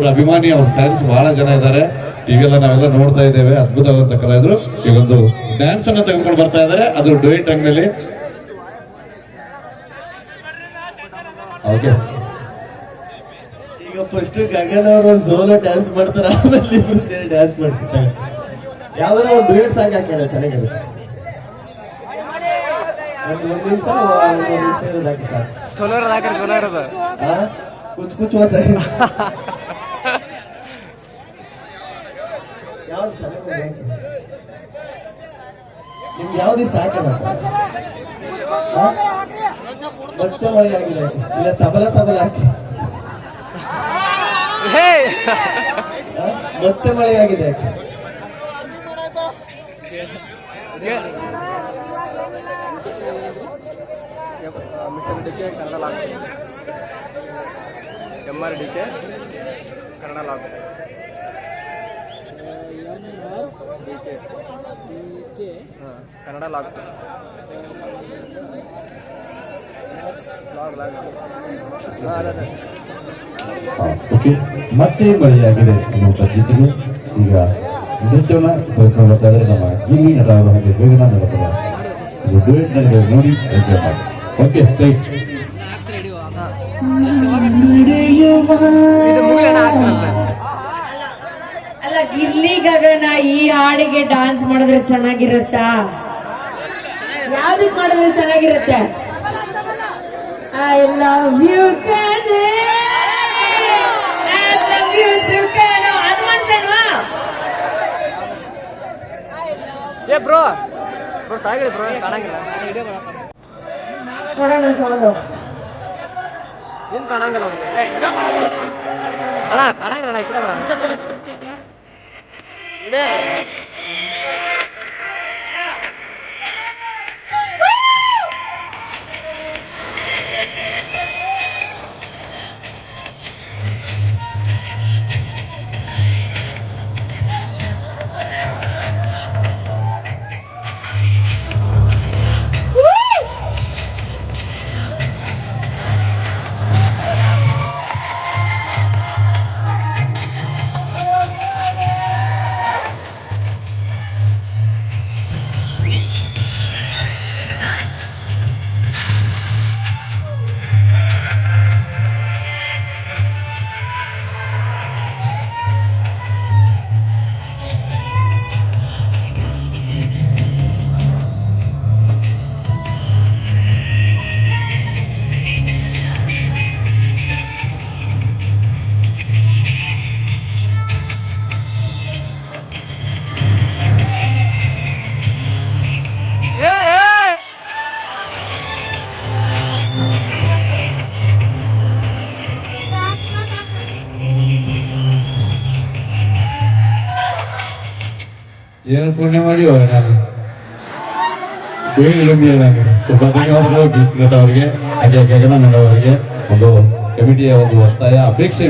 ಅವ್ರ ಅಭಿಮಾನಿ ಅವ್ರ ಫ್ಯಾನ್ಸ್ ಬಹಳ ಜನ ಇದ್ದಾರೆ. ಈಗೆಲ್ಲ ನಾವೆಲ್ಲ ನೋಡ್ತಾ ಇದ್ದೇವೆ. ಅದ್ಭುತವಾದಂತ ಕಲಾವಿದರು. ಈಗೊಂದು ಡ್ಯಾನ್ಸ್ ಅನ್ನ ತೆಗೆದುಕೊಂಡು ಬರ್ತಾ ಇದ್ದಾರೆ. ಅದು ಡೊಯಿಟ್ ಅಂಗಲ್ಲಿ ಓಕೆ. ಈಗ ಫಸ್ಟ್ ಗಗನ್ ಅವರು ಸೋಲೋ ಡ್ಯಾನ್ಸ್ ಮಾಡ್ತಾರೆ. ಆಮೇಲೆ ಡ್ಯಾನ್ಸ್ ಮಾಡ್ತಾರೆ. ಯಾವ್ದಾರ ಒಂದು ಸಾಂಗ್ ಹಾಕ್ಯಾರ ಚೆನ್ನಾಗಿದೆ. ಕುಚ್ ಒಂದು ಒಂದು ಚಲೋ? ಕುಚ್ ಕುಚ್ ಅಂತ ಯಾವ್ದು ಚೆನ್ನಾಗಿ. ನಿಮ್ಗೆ ಯಾವ್ದು ಇಷ್ಟ ಹಾಕೋಣ ಮತ್ತೆ ಮಳೆ ಆಗಿದೆ. ಇಲ್ಲ ತಬಲ ತಬಲ ಹಾಕಿ? ಮತ್ತೆ ಮಳೆ ಆಗಿದೆ. Mister D K Kannada LOX M R D K Kannada LOX ಹಾಂ ಕನ್ನಡ ಲಾಕ್ಸ್ ಲಾಗ್ ಲಾಗ್. ಮತ್ತೆ ಮಳೆಯಾಗಿದೆ ಅನ್ನುವಂಥ ಜೊತೆಗೆ ಈಗ ನೃತ್ಯವನ್ನ ತೆಗೆದುಕೊಂಡು ಬರ್ತಾ ನಮ್ಮ ಗಿಲ್ಲಿ ನಟ ಅವರು ಹಾಗೆ ಬೇಗನ ನಡಪದ ಇದು ಡೊಯಿಟ್ನಲ್ಲಿ ನೋಡಿ ಎಂಜಾಯ್ ಮಾಡಿ ಓಕೆ ರೈಟ್ ಇದು ಗಿರ್ಲಿ ಗಗನ ಈ ಹಾಡಿಗೆ ಡಾನ್ಸ್ ಮಾಡಿದ್ರೆ ಚೆನ್ನಾಗಿರುತ್ತಾ? ಯಾವ್ದಕ್ ಮಾಡಿದ್ರೆ ಚೆನ್ನಾಗಿರುತ್ತೆ? ಐ ಲವ್ ಯು ಕಣೆ. ಐ ಲವ್ ಯು ಕಣೋ. ಅದು ಮಾಡ್ಸಲ್ವಾ? ಏ ಬ್ರೋ ಬ್ರೋ ತಾಯಿಗಳು ಬ್ರೋ ಕಾಣಂಗಿಲ್ಲ. ನೋಡೋಣ ಸೌಂಡು. ಏನು ಕಾಣಂಗಿಲ್ಲ ಅಣ್ಣ ಕಾಣಂಗಿಲ್ಲ ಅಣ್ಣ ಈ ಕಡೆ. Look ಏನು ಪುಣ್ಯ ಮಾಡಿ ನಾನು ಅವರಿಗೆ ಹಾಗೆ ಗಗನ ನಟ ಒಂದು ಕಮಿಟಿಯ ಒಂದು ಒತ್ತಾಯ ಅಪೇಕ್ಷೆ